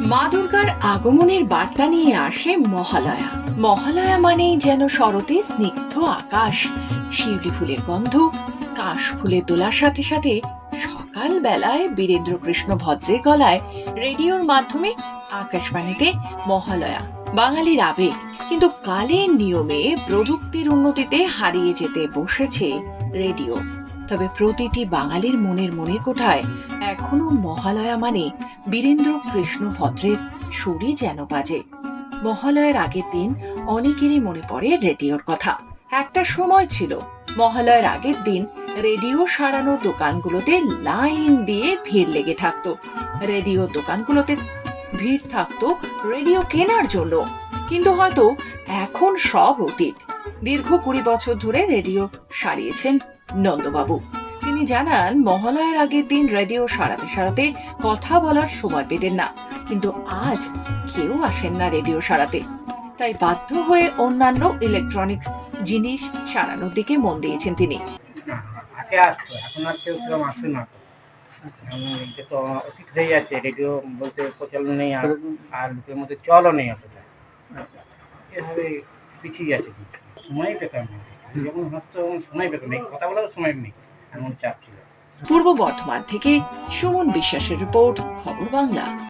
মা দুর্গার আগমনের বার্তা নিয়ে আসে মহালয়া। মহালয়া মানেই যেন শরতে স্নিগ্ধ আকাশ। শিউলি ফুলের গন্ধ, কাশ ফুলের তোলার সাথে সাথে সকাল বেলায় বীরেন্দ্র কৃষ্ণ ভদ্রের গলায় রেডিওর মাধ্যমে আকাশবাণীতে মহালয়া, বাঙালির আবেগ। কিন্তু কালের নিয়মে প্রযুক্তির উন্নতিতে হারিয়ে যেতে বসেছে রেডিও। তবে প্রতিটি বাঙালির মনের মনের কোঠায় এখনও মহালয়া মানে বীরেন্দ্র কৃষ্ণ ভদ্রের সুরই যেন বাজে। মহালয়ার আগের দিন অনেকেরই মনে পড়ে রেডিওর কথা। একটা সময় ছিল, মহালয়ার আগের দিন রেডিও সারানো দোকানগুলোতে লাইন দিয়ে ভিড় লেগে থাকতো। রেডিও দোকানগুলোতে ভিড় থাকতো রেডিও কেনার জন্য। কিন্তু হয়তো এখন সব অতীত। দীর্ঘ কুড়ি বছর ধরে রেডিও সারিয়েছেন নন্দবাবু। তিনি জানান, মহালয়ার আগের দিন রেডিও সারাতে সারাতে কথা বলার সময় পেতেন না। কিন্তু আজ কেউ আসেন না রেডিও সারাতে। তাই বাধ্য হয়ে অন্যান্য ইলেকট্রনিক্স জিনিস সারানোর দিকে মন দিয়েছেন তিনি। অতটা। এভাবে পিছিয়ে সময় পেতাম যখন হাসতো তখন সময় পেতাম এই কথা বলার সময় নেই। এমন চাপ ছিল। পূর্ব বর্ধমান থেকে সুমন বিশ্বাসের রিপোর্ট, খবর বাংলা।